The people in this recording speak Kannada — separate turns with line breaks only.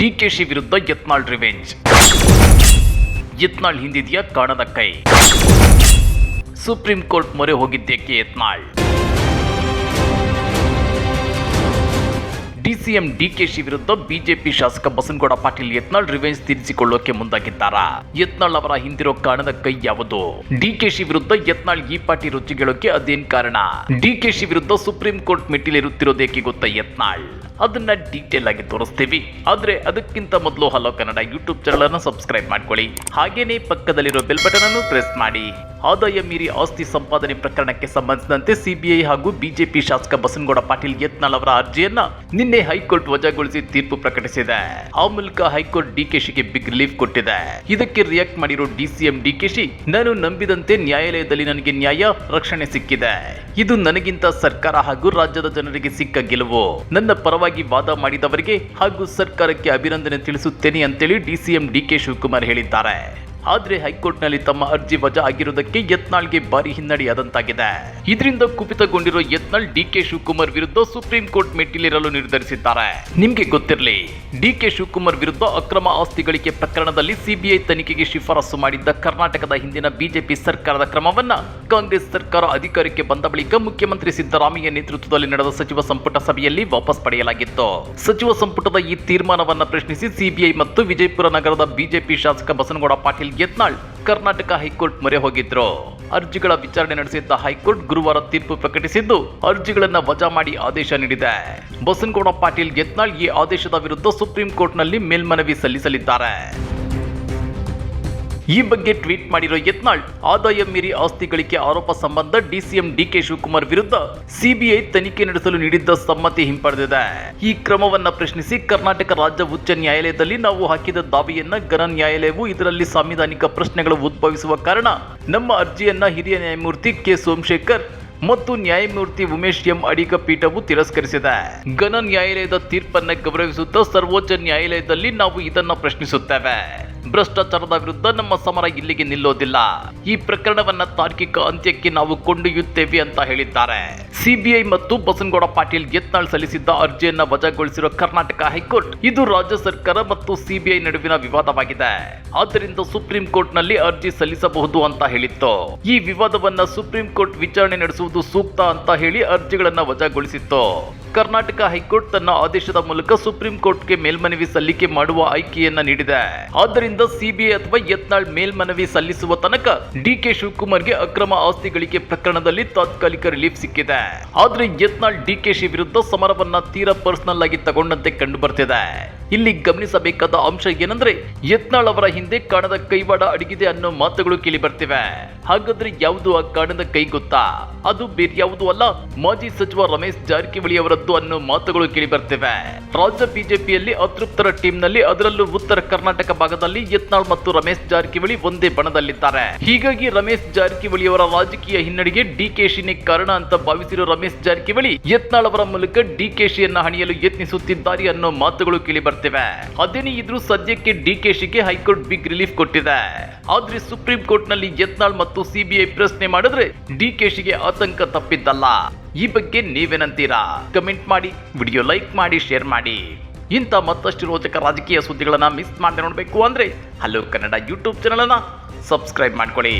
ಡಿಕೆಶಿ ವಿರುದ್ಧ ಯತ್ನಾಳ್ ರಿವೆಂಜ್. ಯತ್ನಾಳ್ ಹಿಂದಿದೆಯಾ ಕಾಣದ ಕೈ. ಸುಪ್ರೀಂ ಕೋರ್ಟ್ ಮೊರೆ ಹೋಗಿದ್ದೇಕೆ ಯತ್ನಾಳ್? ಡಿಸಿಎಂ ಡಿಕೆಶಿ ವಿರುದ್ಧ ಬಿಜೆಪಿ ಶಾಸಕ ಬಸನಗೌಡ ಪಾಟೀಲ್ ಯತ್ನಾಳ್ ರಿವೆಂಜ್ ತೀರಿಸಿಕೊಳ್ಳೋಕೆ ಮುಂದಾಗಿದ್ದಾರ? ಯತ್ನಾಳ್ ಅವರ ಹಿಂದಿರೋ ಕಾರಣದ ಕೈ ಯಾವುದು? ಡಿಕೆಶಿ ವಿರುದ್ಧ ಯತ್ನಾಳ್ ಈ ಪಾಟಿ ರೊಚ್ಚಿಗೆಳೋಕೆ ಅದೇನ್ ಕಾರಣ? ಡಿಕೆಶಿ ವಿರುದ್ಧ ಸುಪ್ರೀಂ ಕೋರ್ಟ್ ಮೆಟ್ಟಿಲೇರುತ್ತಿರೋದೇಕೆ ಗೊತ್ತಾ ಯತ್ನಾಳ್? ಅದನ್ನ ಡೀಟೇಲ್ ಆಗಿ ತೋರಿಸ್ತೀವಿ. ಆದ್ರೆ ಅದಕ್ಕಿಂತ ಮೊದಲು ಹಲೋ ಕನ್ನಡ ಯೂಟ್ಯೂಬ್ ಚಾನಲ್ ಅನ್ನು ಸಬ್ಸ್ಕ್ರೈಬ್ ಮಾಡ್ಕೊಳ್ಳಿ. ಹಾಗೇನೆ ಪಕ್ಕದಲ್ಲಿರೋ ಬೆಲ್ ಬಟನ್ ಅನ್ನು ಪ್ರೆಸ್ ಮಾಡಿ. ಆದಾಯ ಮೀರಿ ಆಸ್ತಿ ಸಂಪಾದನೆ ಪ್ರಕರಣಕ್ಕೆ ಸಂಬಂಧಿಸಿದಂತೆ ಸಿಬಿಐ ಹಾಗೂ ಬಿಜೆಪಿ ಶಾಸಕ ಬಸನಗೌಡ ಪಾಟೀಲ್ ಯತ್ನಾಳ್ ಅವರ ಅರ್ಜಿಯನ್ನ ನಿನ್ನೆ ಹೈಕೋರ್ಟ್ ವಜಾಗೊಳಿಸಿ ತೀರ್ಪು ಪ್ರಕಟಿಸಿದೆ. ಆ ಮೂಲಕ ಹೈಕೋರ್ಟ್ ಡಿಕೆಶಿಗೆ ಬಿಗ್ ರಿಲೀಫ್ ಕೊಟ್ಟಿದೆ. ಇದಕ್ಕೆ ರಿಯಾಕ್ಟ್ ಮಾಡಿರೋ ಡಿಸಿಎಂ ಡಿಕೆಶಿ ನಾನು ನಂಬಿದಂತೆ ನ್ಯಾಯಾಲಯದಲ್ಲಿ ನನಗೆ ನ್ಯಾಯ, ರಕ್ಷಣೆ ಸಿಕ್ಕಿದೆ. ಇದು ನನಗಿಂತ ಸರ್ಕಾರ ಹಾಗೂ ರಾಜ್ಯದ ಜನರಿಗೆ ಸಿಕ್ಕ ಗೆಲುವು. ನನ್ನ ಪರವಾಗಿ ವಾದ ಮಾಡಿದವರಿಗೆ ಹಾಗೂ ಸರ್ಕಾರಕ್ಕೆ ಅಭಿನಂದನೆ ತಿಳಿಸುತ್ತೇನೆ ಅಂತೇಳಿ ಡಿಸಿಎಂ ಡಿಕೆ ಶಿವಕುಮಾರ್ ಹೇಳಿದ್ದಾರೆ. ಆದ್ರೆ ಹೈಕೋರ್ಟ್ನಲ್ಲಿ ತಮ್ಮ ಅರ್ಜಿ ವಜಾ ಆಗಿರುವುದಕ್ಕೆ ಯತ್ನಾಳ್ಗೆ ಭಾರಿ ಹಿನ್ನಡೆಯಾದಂತಾಗಿದೆ. ಇದರಿಂದ ಕುಪಿತಗೊಂಡಿರೋ ಯತ್ನಾಳ್ ಡಿಕೆ ಶಿವಕುಮಾರ್ ವಿರುದ್ಧ ಸುಪ್ರೀಂ ಕೋರ್ಟ್ ಮೆಟ್ಟಿಲಿರಲು ನಿರ್ಧರಿಸಿದ್ದಾರೆ. ನಿಮ್ಗೆ ಗೊತ್ತಿರಲಿ, ಡಿಕೆ ಶಿವಕುಮಾರ್ ವಿರುದ್ಧ ಅಕ್ರಮ ಆಸ್ತಿ ಗಳಿಕೆ ಪ್ರಕರಣದಲ್ಲಿ ಸಿಬಿಐ ತನಿಖೆಗೆ ಶಿಫಾರಸು ಮಾಡಿದ್ದ ಕರ್ನಾಟಕದ ಹಿಂದಿನ ಬಿಜೆಪಿ ಸರ್ಕಾರದ ಕ್ರಮವನ್ನ ಕಾಂಗ್ರೆಸ್ ಸರ್ಕಾರ ಅಧಿಕಾರಕ್ಕೆ ಬಂದ ಬಳಿಕ ಮುಖ್ಯಮಂತ್ರಿ ಸಿದ್ದರಾಮಯ್ಯ ನೇತೃತ್ವದಲ್ಲಿ ನಡೆದ ಸಚಿವ ಸಂಪುಟ ಸಭೆಯಲ್ಲಿ ವಾಪಸ್ ಪಡೆಯಲಾಗಿತ್ತು. ಸಚಿವ ಸಂಪುಟದ ಈ ತೀರ್ಮಾನವನ್ನ ಪ್ರಶ್ನಿಸಿ ಸಿಬಿಐ ಮತ್ತು ವಿಜಯಪುರ ನಗರದ ಬಿಜೆಪಿ ಶಾಸಕ ಬಸನಗೌಡ ಪಾಟೀಲ್ ಯತ್ನಾಳ್ ಕರ್ನಾಟಕ ಹೈಕೋರ್ಟ್ ಮೊರೆ ಹೋಗಿದ್ರು. ಅರ್ಜಿಗಳ ವಿಚಾರಣೆ ನಡೆಸಿದ್ದ ಹೈಕೋರ್ಟ್ ಗುರುವಾರ ತೀರ್ಪು ಪ್ರಕಟಿಸಿದ್ದು, ಅರ್ಜಿಗಳನ್ನ ವಜಾ ಮಾಡಿ ಆದೇಶ ನೀಡಿದೆ. ಬಸನಗೌಡ ಪಾಟೀಲ್ ಯತ್ನಾಳ್ ಈ ಆದೇಶದ ವಿರುದ್ಧ ಸುಪ್ರೀಂ ಕೋರ್ಟ್ನಲ್ಲಿ ಮೇಲ್ಮನವಿ ಸಲ್ಲಿಸಲಿದ್ದಾರೆ. ಈ ಬಗ್ಗೆ ಟ್ವೀಟ್ ಮಾಡಿರೋ ಯತ್ನಾಳ್, ಆದಾಯ ಮೀರಿ ಆಸ್ತಿ ಗಳಿಕೆ ಆರೋಪ ಸಂಬಂಧ ಡಿಸಿಎಂ ಡಿಕೆ ಶಿವಕುಮಾರ್ ವಿರುದ್ಧ ಸಿಬಿಐ ತನಿಖೆ ನಡೆಸಲು ನೀಡಿದ್ದ ಸಮ್ಮತಿ ಹಿಂಪಡೆದಿದೆ. ಈ ಕ್ರಮವನ್ನ ಪ್ರಶ್ನಿಸಿ ಕರ್ನಾಟಕ ರಾಜ್ಯ ಉಚ್ಚ ನ್ಯಾಯಾಲಯದಲ್ಲಿ ನಾವು ಹಾಕಿದ ದಾವೆಯನ್ನ ಘನ ನ್ಯಾಯಾಲಯವು ಇದರಲ್ಲಿ ಸಾಂವಿಧಾನಿಕ ಪ್ರಶ್ನೆಗಳು ಉದ್ಭವಿಸುವ ಕಾರಣ ನಮ್ಮ ಅರ್ಜಿಯನ್ನ ಹಿರಿಯ ನ್ಯಾಯಮೂರ್ತಿ ಕೆ ಸೋಮಶೇಖರ್ ಮತ್ತು ನ್ಯಾಯಮೂರ್ತಿ ಉಮೇಶ್ ಎಂ ಅಡಿಗ ಪೀಠವು ತಿರಸ್ಕರಿಸಿದೆ. ಘನ ನ್ಯಾಯಾಲಯದ ತೀರ್ಪನ್ನ ಗೌರವಿಸುತ್ತಾ ಸರ್ವೋಚ್ಚ ನ್ಯಾಯಾಲಯದಲ್ಲಿ ನಾವು ಇದನ್ನ ಪ್ರಶ್ನಿಸುತ್ತೇವೆ. ಭ್ರಷ್ಟಾಚಾರದ ವಿರುದ್ಧ ನಮ್ಮ ಸಮರ ಇಲ್ಲಿಗೆ ನಿಲ್ಲೋದಿಲ್ಲ. ಈ ಪ್ರಕರಣವನ್ನ ತಾರ್ಕಿಕ ಅಂತ್ಯಕ್ಕೆ ನಾವು ಕೊಂಡೊಯ್ಯುತ್ತೇವೆ ಅಂತ ಹೇಳಿದ್ದಾರೆ. ಸಿಬಿಐ ಮತ್ತು ಬಸನಗೌಡ ಪಾಟೀಲ್ ಯತ್ನಾಳ್ ಸಲ್ಲಿಸಿದ್ದ ಅರ್ಜಿಯನ್ನ ವಜಾಗೊಳಿಸಿರುವ ಕರ್ನಾಟಕ ಹೈಕೋರ್ಟ್ ಇದು ರಾಜ್ಯ ಸರ್ಕಾರ ಮತ್ತು ಸಿಬಿಐ ನಡುವಿನ ವಿವಾದವಾಗಿದೆ. ಆದ್ದರಿಂದ ಸುಪ್ರೀಂ ಕೋರ್ಟ್ನಲ್ಲಿ ಅರ್ಜಿ ಸಲ್ಲಿಸಬಹುದು ಅಂತ ಹೇಳಿತ್ತು. ಈ ವಿವಾದವನ್ನ ಸುಪ್ರೀಂ ಕೋರ್ಟ್ ವಿಚಾರಣೆ ನಡೆಸುವುದು ಸೂಕ್ತ ಅಂತ ಹೇಳಿ ಅರ್ಜಿಗಳನ್ನ ವಜಾಗೊಳಿಸಿತ್ತು. ಕರ್ನಾಟಕ ಹೈಕೋರ್ಟ್ ತನ್ನ ಆದೇಶದ ಮೂಲಕ ಸುಪ್ರೀಂ ಕೋರ್ಟ್ಗೆ ಮೇಲ್ಮನವಿ ಸಲ್ಲಿಕೆ ಮಾಡುವ ಆಯ್ಕೆಯನ್ನ ನೀಡಿದೆ. ಆದ್ದರಿಂದ ಸಿಬಿಐ ಅಥವಾ ಯತ್ನಾಳ್ ಮೇಲ್ಮನವಿ ಸಲ್ಲಿಸುವ ತನಕ ಡಿಕೆ ಶಿವಕುಮಾರ್ಗೆ ಅಕ್ರಮ ಆಸ್ತಿ ಗಳಿಕೆ ಪ್ರಕರಣದಲ್ಲಿ ತಾತ್ಕಾಲಿಕ ರಿಲೀಫ್ ಸಿಕ್ಕಿದೆ. ಆದ್ರೆ ಯತ್ನಾಳ್ ಡಿಕೆಶಿ ವಿರುದ್ಧ ಸಮರವನ್ನ ತೀರಾ ಪರ್ಸನಲ್ ಆಗಿ ತಗೊಂಡಂತೆ ಕಂಡು ಬರ್ತಿದೆ. ಇಲ್ಲಿ ಗಮನಿಸಬೇಕಾದ ಅಂಶ ಏನಂದ್ರೆ ಯತ್ನಾಳ್ ಅವರ ಹಿಂದೆ ಕಾಣದ ಕೈವಾಡ ಅಡಗಿದೆ ಅನ್ನೋ ಮಾತುಗಳು ಕೇಳಿ ಬರ್ತಿವೆ. ಹಾಗಾದ್ರೆ ಯಾವುದು ಆ ಕಾಣದ ಕೈ ಗೊತ್ತಾ? ಅದು ಬೇರೆ ಯಾವುದು ಅಲ್ಲ, ಮಾಜಿ ಸಚಿವ ರಮೇಶ್ ಜಾರಕಿಹೊಳಿ ಅವರದ್ದು ಅನ್ನೋ ಮಾತುಗಳು ಕೇಳಿ ಬರ್ತಿವೆ. ರಾಜ್ಯ ಬಿಜೆಪಿಯಲ್ಲಿ ಅತೃಪ್ತರ ಟೀಮ್ನಲ್ಲಿ ಅದರಲ್ಲೂ ಉತ್ತರ ಕರ್ನಾಟಕ ಭಾಗದಲ್ಲಿ ಯತ್ನಾಳ್ ಮತ್ತು ರಮೇಶ್ ಜಾರಕಿಹೊಳಿ ಒಂದೇ ಬಣದಲ್ಲಿದ್ದಾರೆ. ಹೀಗಾಗಿ ರಮೇಶ್ ಜಾರಕಿಹೊಳಿ ಅವರ ರಾಜಕೀಯ ಹಿನ್ನಡೆಗೆ ಡಿಕೆಶಿನೇ ಕಾರಣ ಅಂತ ಭಾವಿಸಿರುವ ರಮೇಶ್ ಜಾರಕಿಹೊಳಿ ಯತ್ನಾಳ್ ಅವರ ಮೂಲಕ ಡಿಕೆಶಿಯನ್ನ ಹಣಿಯಲು ಯತ್ನಿಸುತ್ತಿದ್ದಾರೆ ಅನ್ನೋ ಮಾತುಗಳು ಕೇಳಿ ಬರ್ತಿವೆ. ಅದೇನೇ ಇದ್ರೂ ಸದ್ಯಕ್ಕೆ ಡಿಕೆಶಿಗೆ ಹೈಕೋರ್ಟ್ ಬಿಗ್ ರಿಲೀಫ್ ಕೊಟ್ಟಿದೆ. ಆದ್ರೆ ಸುಪ್ರೀಂ ಕೋರ್ಟ್ನಲ್ಲಿ ಯತ್ನಾಳ್ ಮತ್ತು ಸಿಬಿಐ ಪ್ರಶ್ನೆ ಮಾಡಿದ್ರೆ ಡಿಕೆಶಿಗೆ ಆತಂಕ ತಪ್ಪಿದ್ದಲ್ಲ. ಈ ಬಗ್ಗೆ ನೀವೇನಂತೀರಾ? ಕಮೆಂಟ್ ಮಾಡಿ, ವಿಡಿಯೋ ಲೈಕ್ ಮಾಡಿ, ಶೇರ್ ಮಾಡಿ. ಇಂಥ ಮತ್ತಷ್ಟು ರೋಚಕ ರಾಜಕೀಯ ಸುದ್ದಿಗಳನ್ನ ಮಿಸ್ ಮಾಡದೆ ನೋಡಬೇಕು ಅಂದ್ರೆ ಹಲೋ ಕನ್ನಡ ಯೂಟ್ಯೂಬ್ ಚಾನಲ್ ಅನ್ನ ಸಬ್ಸ್ಕ್ರೈಬ್ ಮಾಡ್ಕೊಳ್ಳಿ.